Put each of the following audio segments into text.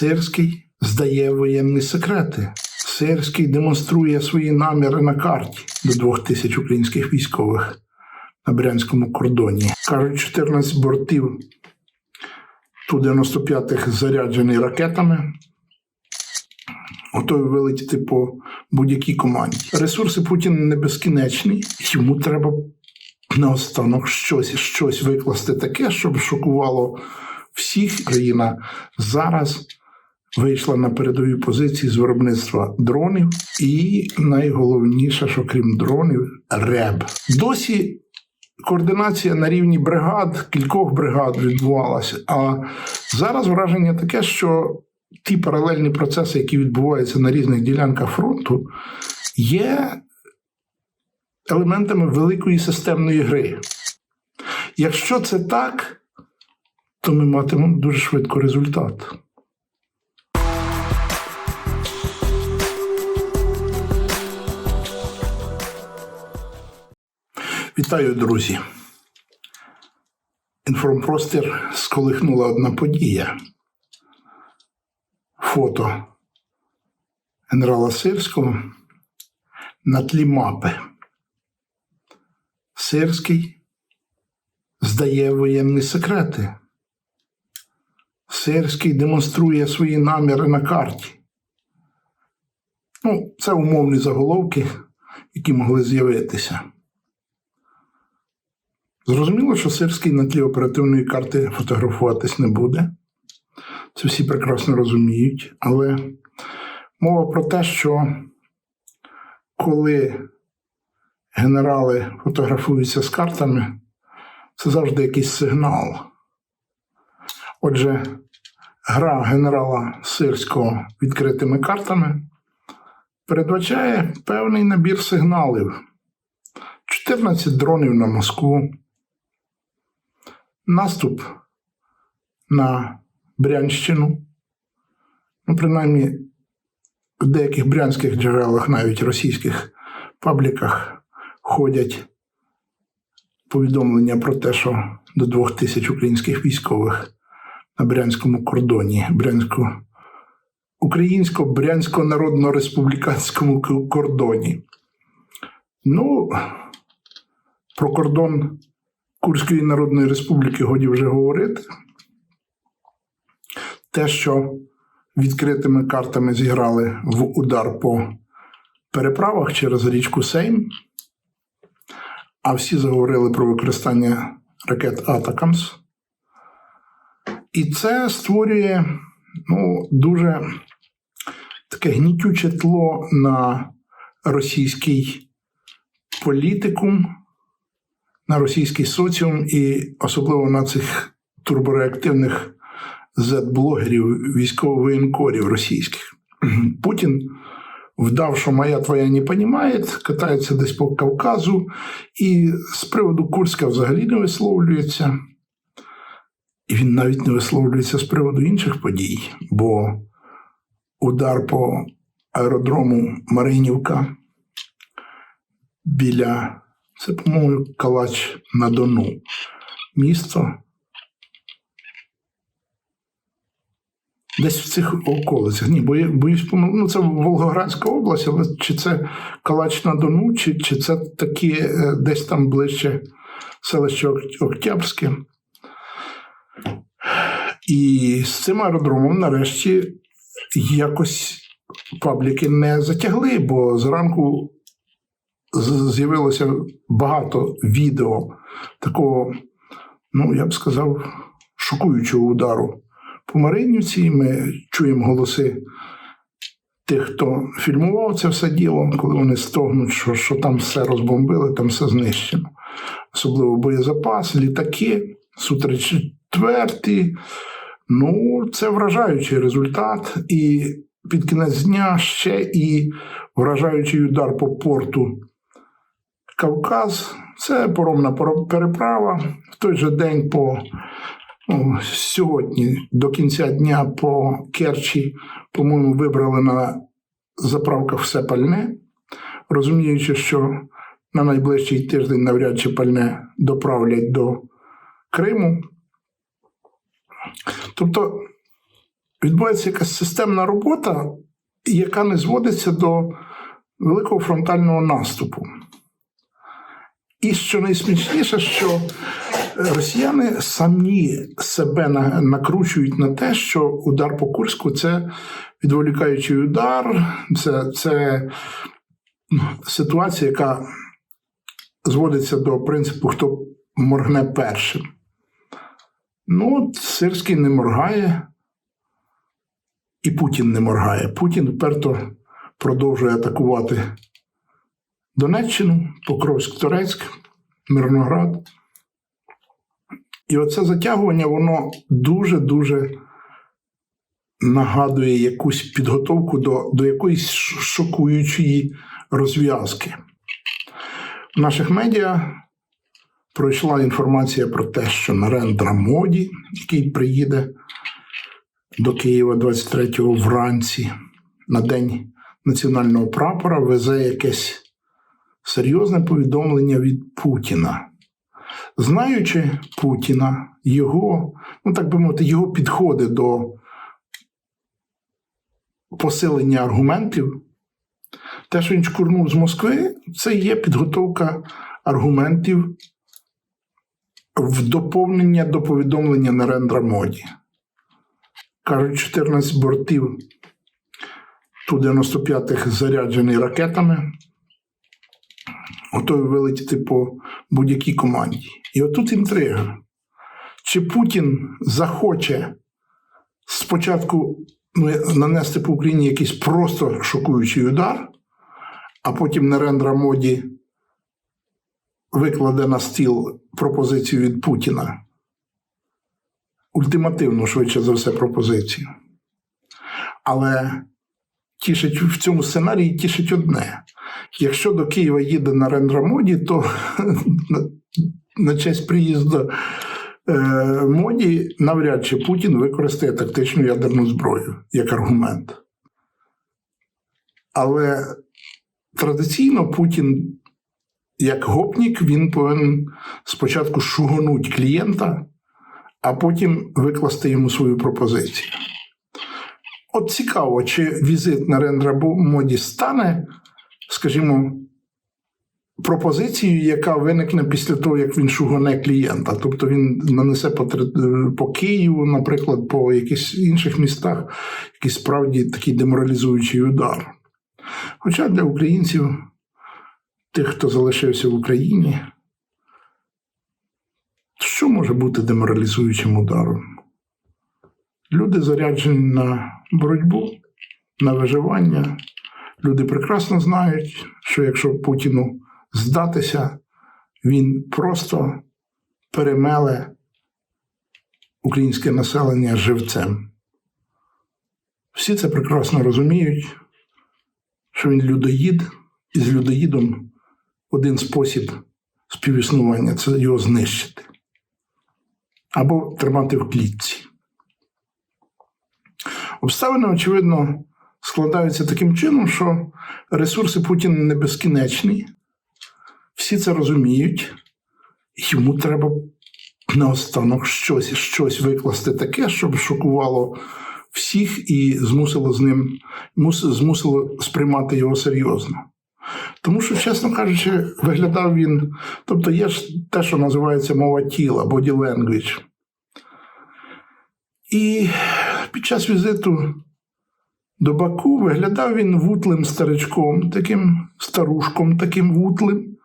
Сирський здає воєнні секрети. Сирський демонструє свої наміри на карті до двох тисяч українських військових на Брянському кордоні. Кажуть, 14 бортів Ту-95 заряджений ракетами. Готові вилетіти по будь-якій команді. Ресурси Путіна не безкінечні. Йому треба наостанок щось, щось викласти таке, щоб шокувало всіх. Країна зараз вийшла на передові позиції з виробництва дронів, і найголовніше, що крім дронів, РЕБ. Досі координація на рівні бригад, кількох бригад відбувалася. А зараз враження таке, що ті паралельні процеси, які відбуваються на різних ділянках фронту, є елементами великої системної гри. Якщо це так, то ми матимемо дуже швидко результат. Вітаю, друзі. Інформпростір сколихнула одна подія. Фото генерала Сирського на тлі мапи. Сирський здає воєнні секрети. Сирський демонструє свої наміри на карті. Ну, це умовні заголовки, які могли з'явитися. Зрозуміло, що Сирський на тлі оперативної карти фотографуватись не буде. Це всі прекрасно розуміють. Але мова про те, що коли генерали фотографуються з картами, це завжди якийсь сигнал. Отже, гра генерала Сирського відкритими картами передбачає певний набір сигналів. 14 дронів на Москву, наступ на Брянщину. Ну, принаймні, в деяких брянських джерелах, навіть російських пабліках, ходять повідомлення про те, що до двох тисяч українських військових на Брянському кордоні, Брянсько, Українсько-Брянсько народно-республіканському кордоні. Ну, про кордон Курської Народної Республіки годі вже говорити. Те, що відкритими картами зіграли в удар по переправах через річку Сейм, а всі заговорили про використання ракет Атакамс. І це створює ну, дуже таке гнітюче тло на російський політикум, на російський соціум і особливо на цих турбореактивних зет-блогерів, військово-воєнкорів російських. Путін вдав, що моя твоя не понімає, катається десь по Кавказу, і з приводу Курська взагалі не висловлюється. І він навіть не висловлюється з приводу інших подій, бо удар по аеродрому Маринівка біля, це, по-моєму, Калач на Дону. Місто. Десь в цих околицях. Ні, бо боюсь ну, це Волгоградська область, але чи це Калач на Дону, чи, чи це такі е, десь там ближче селище Октябрське. І з цим аеродромом нарешті якось пабліки не затягли, бо зранку з'явилося багато відео такого, ну я б сказав, шокуючого удару по Маринівці. Ми чуємо голоси тих, хто фільмував це все діло, коли вони стогнуть, що, що там все розбомбили, там все знищено. Особливо боєзапас, літаки, Су-34. Ну, це вражаючий результат. І під кінець дня ще і вражаючий удар по порту Кавказ. Це поромна переправа. В той же день по сьогодні до кінця дня по Керчі, по-моєму, вибрали на заправках все пальне, розуміючи, що на найближчий тиждень навряд чи пальне доправлять до Криму. Тобто відбувається якась системна робота, яка не зводиться до великого фронтального наступу. І що найсмішніше, що росіяни самі себе накручують на те, що удар по Курську це відволікаючий удар, це, це ситуація, яка зводиться до принципу, хто моргне першим. Ну, Сирський не моргає, і Путін не моргає. Путін вперто продовжує атакувати Донеччину, Покровськ-Торецьк, Мирноград. І оце затягування, воно дуже-дуже нагадує якусь підготовку до, до якоїсь шокуючої розв'язки. В наших медіа пройшла інформація про те, що Нарендра Моді, який приїде до Києва 23-го вранці на День національного прапора, везе якесь серйозне повідомлення від Путіна. Знаючи Путіна, його, ну так би мовити, його підходи до посилення аргументів, те, що він шкурнув з Москви, це є підготовка аргументів в доповнення до повідомлення Нарендра Моді. Кажуть, 14 бортів Ту-95 заряджений ракетами, готові вилетіти по будь-якій команді. І отут інтрига. Чи Путін захоче спочатку ну, нанести по Україні якийсь просто шокуючий удар, а потім Нарендра Моді викладе на стіл пропозицію від Путіна. Ультимативну, швидше за все, пропозицію. Але тішить в цьому сценарії тішить одне. Якщо до Києва їде Нарендра Моді, то на, на честь приїзду е, Моді навряд чи Путін використає тактичну ядерну зброю як аргумент. Але традиційно Путін, як гопнік, він повинен спочатку шугонуть клієнта, а потім викласти йому свою пропозицію. От цікаво, чи візит Нарендра Моді стане, скажімо, пропозицією, яка виникне після того, як він шугане клієнта. Тобто він нанесе по, по Києву, наприклад, по якихось інших містах, якийсь справді такий деморалізуючий удар. Хоча для українців, тих, хто залишився в Україні, що може бути деморалізуючим ударом? Люди заряджені на боротьбу, на виживання. Люди прекрасно знають, що якщо Путіну здатися, він просто перемеле українське населення живцем. Всі це прекрасно розуміють, що він людоїд, і з людоїдом один спосіб співіснування це його знищити або тримати в клітці. Обставини, очевидно, складаються таким чином, що ресурси Путіна не безкінечні, всі це розуміють, йому треба наостанок щось, щось викласти таке, щоб шокувало всіх і змусило з ним змусило сприймати його серйозно. Тому що, чесно кажучи, виглядав він, тобто є ж те, що називається мова тіла, body language. І під час візиту до Баку виглядав він вутлим старичком, таким старушком, таким вутлим,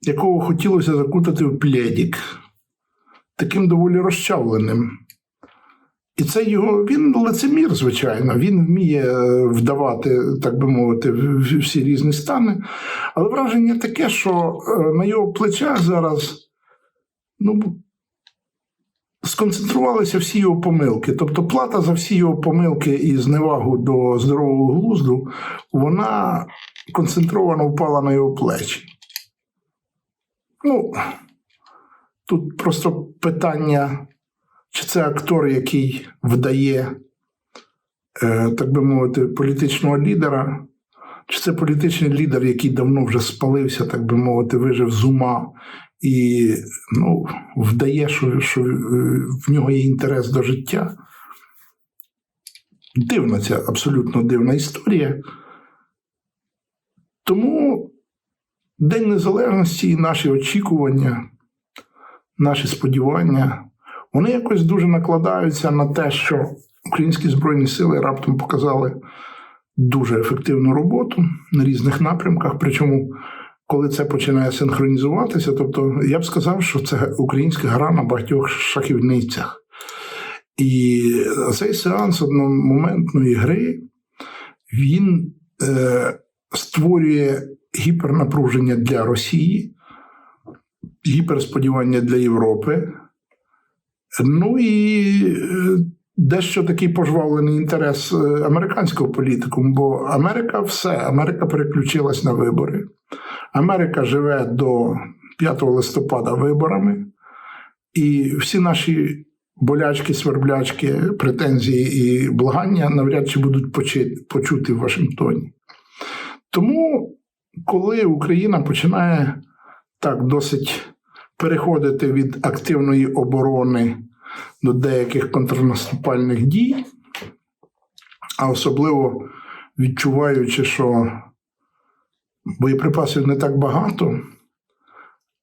якого хотілося закутати в плєдік, таким доволі розчавленим. І це його він лицемір, звичайно. Він вміє е, вдавати, так би мовити, всі різні стани. Але враження таке, що е, на його плечах зараз ну, сконцентрувалися всі його помилки. Тобто плата за всі його помилки і зневагу до здорового глузду, вона концентровано впала на його плечі. Ну, тут просто питання, чи це актор, який вдає, е, так би мовити, політичного лідера, чи це політичний лідер, який давно вже спалився, так би мовити, вижив з ума і ну, вдає, що, що е, в нього є інтерес до життя. дивна ця абсолютно дивна історія. Тому День Незалежності і наші очікування, наші сподівання, вони якось дуже накладаються на те, що українські збройні сили раптом показали дуже ефективну роботу на різних напрямках. Причому, коли це починає синхронізуватися, тобто я б сказав, що це українська гра на багатьох шахівницях. І цей сеанс одномоментної гри він е, створює гіпернапруження для Росії, гіперсподівання для Європи. Ну і е, дещо такий пожвавлений інтерес е, американського політику, бо Америка все, Америка переключилась на вибори. Америка живе до 5 листопада виборами, і всі наші болячки, сверблячки, претензії і благання навряд чи будуть почути в Вашингтоні. Тому, коли Україна починає так досить переходити від активної оборони до деяких контрнаступальних дій, а особливо відчуваючи, що боєприпасів не так багато,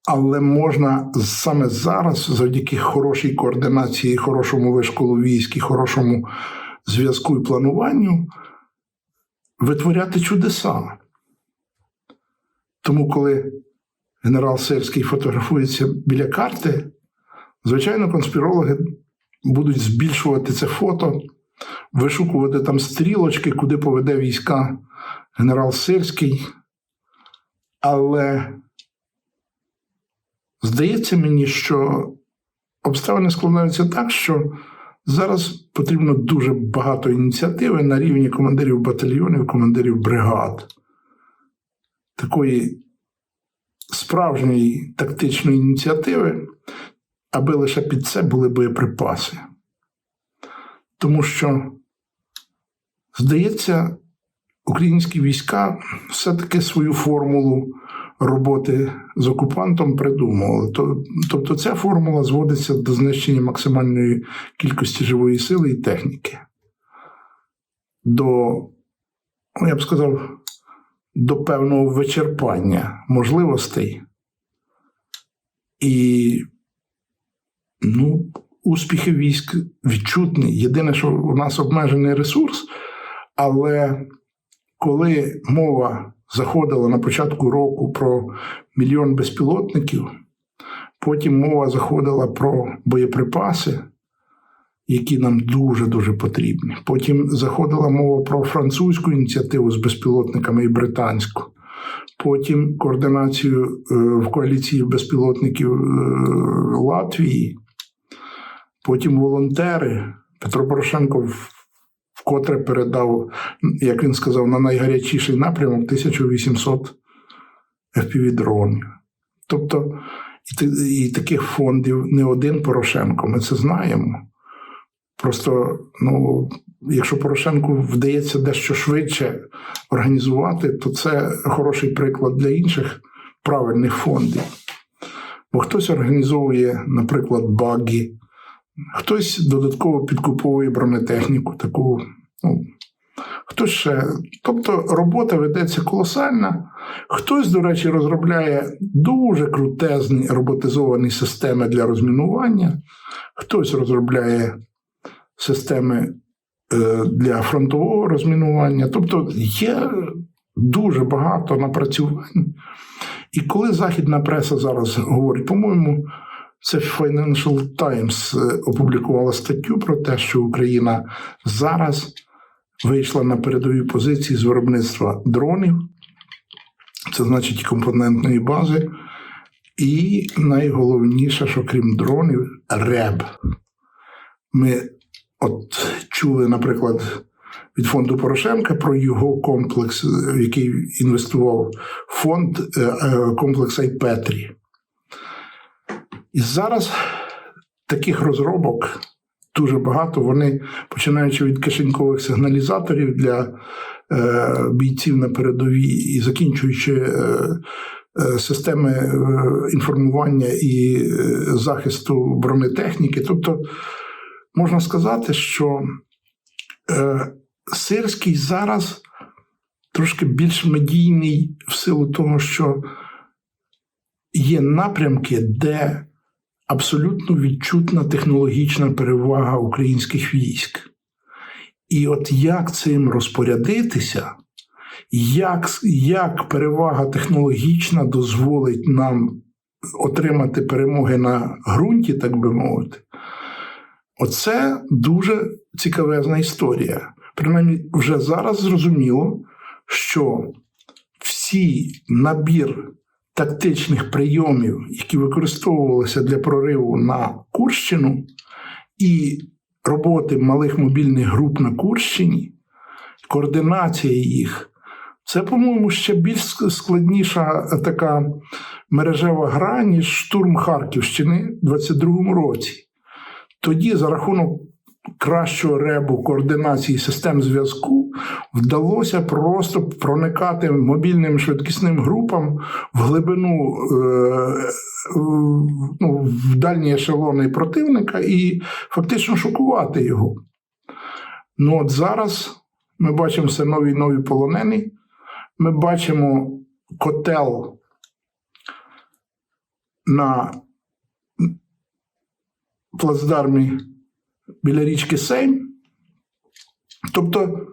але можна саме зараз, завдяки хорошій координації, хорошому вишколу військ і хорошому зв'язку і плануванню, витворяти чудеса. Тому, коли генерал Сирський фотографується біля карти, звичайно, конспірологи будуть збільшувати це фото, вишукувати там стрілочки, куди поведе війська генерал Сирський. Але здається мені, що обставини складаються так, що зараз потрібно дуже багато ініціативи на рівні командирів батальйонів, командирів бригад. Такої справжньої тактичної ініціативи, аби лише під це були боєприпаси. Тому що, здається, українські війська все-таки свою формулу роботи з окупантом придумували. Тобто ця формула зводиться до знищення максимальної кількості живої сили і техніки. До, ну, я б сказав, до певного вичерпання можливостей. І ну, успіхи військ відчутні. Єдине, що у нас обмежений ресурс, але коли мова заходила на початку року про мільйон безпілотників, потім мова заходила про боєприпаси, які нам дуже-дуже потрібні. Потім заходила мова про французьку ініціативу з безпілотниками і британську. Потім координацію е, в коаліції безпілотників е, Латвії, потім волонтери. Петро Порошенко вкотре передав, як він сказав, на найгарячіший напрямок 1800 FPV-дронів. Тобто і таких фондів не один Порошенко, ми це знаємо. Просто, ну, якщо Порошенку вдається дещо швидше організувати, то це хороший приклад для інших правильних фондів. Бо хтось організовує, наприклад, баги, хтось додатково підкуповує бронетехніку, таку, ну, хтось ще. Тобто робота ведеться колосальна. Хтось, до речі, розробляє дуже крутезні роботизовані системи для розмінування, хтось розробляє системи е, для фронтового розмінування. Тобто є дуже багато напрацювань. І коли західна преса зараз говорить, по-моєму, це Financial Times е, опублікувала статтю про те, що Україна зараз вийшла на передові позиції з виробництва дронів, це значить компонентної бази. І найголовніше, що крім дронів, РЕБ. Ми От чули, наприклад, від фонду Порошенка про його комплекс, в який інвестував фонд е, е, комплекс Айпетрі. І зараз таких розробок дуже багато. Вони починаючи від кишенькових сигналізаторів для е, бійців на передовій і закінчуючи системи інформування і захисту бронетехніки. Тобто можна сказати, що е, Сирський зараз трошки більш медійний в силу того, що є напрямки, де абсолютно відчутна технологічна перевага українських військ. І от як цим розпорядитися, як, як перевага технологічна дозволить нам отримати перемоги на ґрунті, так би мовити, оце дуже цікавезна історія. Принаймні, вже зараз зрозуміло, що всі набір тактичних прийомів, які використовувалися для прориву на Курщину, і роботи малих мобільних груп на Курщині, координація їх. Це, по-моєму, ще більш складніша така мережева гра, ніж штурм Харківщини в 22-му році. Тоді, за рахунок кращого ребу координації систем зв'язку, вдалося просто проникати мобільним швидкісним групам в глибину е, ну, в дальні ешелони противника і фактично шокувати його. Ну от зараз ми бачимо все нові нові полонені. Ми бачимо котел на плацдармі біля річки Сейм. Тобто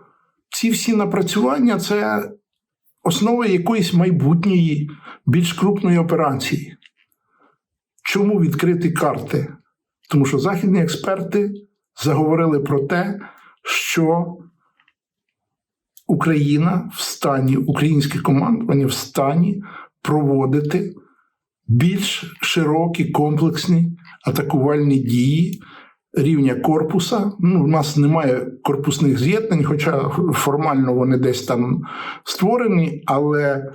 ці всі напрацювання це основа якоїсь майбутньої, більш крупної операції. Чому відкриті карти? Тому що західні експерти заговорили про те, що Україна в стані, українське командування в стані проводити більш широкі комплексні атакувальні дії рівня корпуса. Ну, У нас немає корпусних з'єднань, хоча формально вони десь там створені, але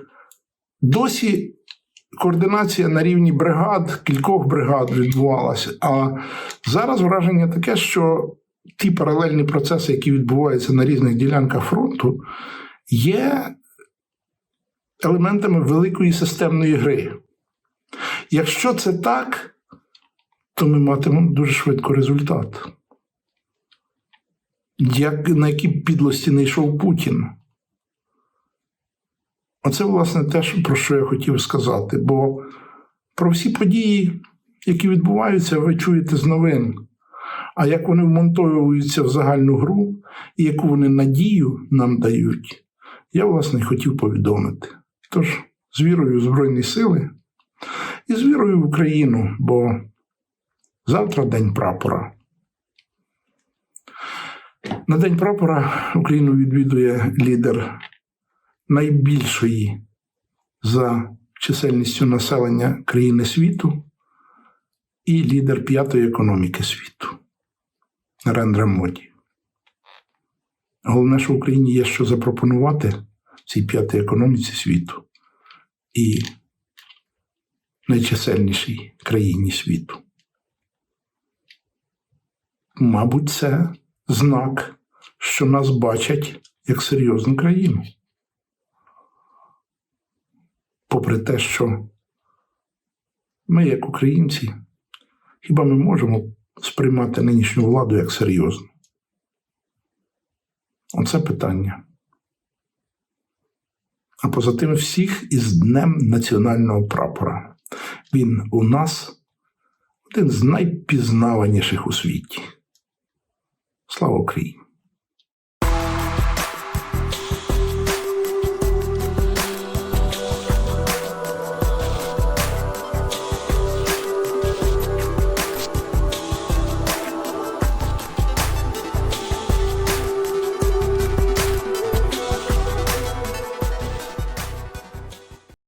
досі координація на рівні бригад, кількох бригад відбувалася. А зараз враження таке, що ті паралельні процеси, які відбуваються на різних ділянках фронту, є елементами великої системної гри. Якщо це так, то ми матимемо дуже швидко результат. Як, На які підлості не йшов Путін. Оце, власне, те, про що я хотів сказати. Бо про всі події, які відбуваються, ви чуєте з новин. А як вони вмонтовуються в загальну гру, і яку вони надію нам дають, я, власне, хотів повідомити. Тож, з вірою в Збройні Сили і з вірою в Україну, бо завтра День прапора. На День прапора Україну відвідує лідер найбільшої за чисельністю населення країни світу і лідер п'ятої економіки світу Нарендра Моді. Головне, що в Україні є що запропонувати цій п'ятій економіці світу і найчисельнішій країні світу. Мабуть, це знак, що нас бачать як серйозну країну. Попри те, що ми, як українці, хіба ми можемо сприймати нинішню владу як серйозну? Оце питання. А поза тим всіх із Днем національного прапора. Він у нас один з найпізнаваніших у світі. Слава Україні!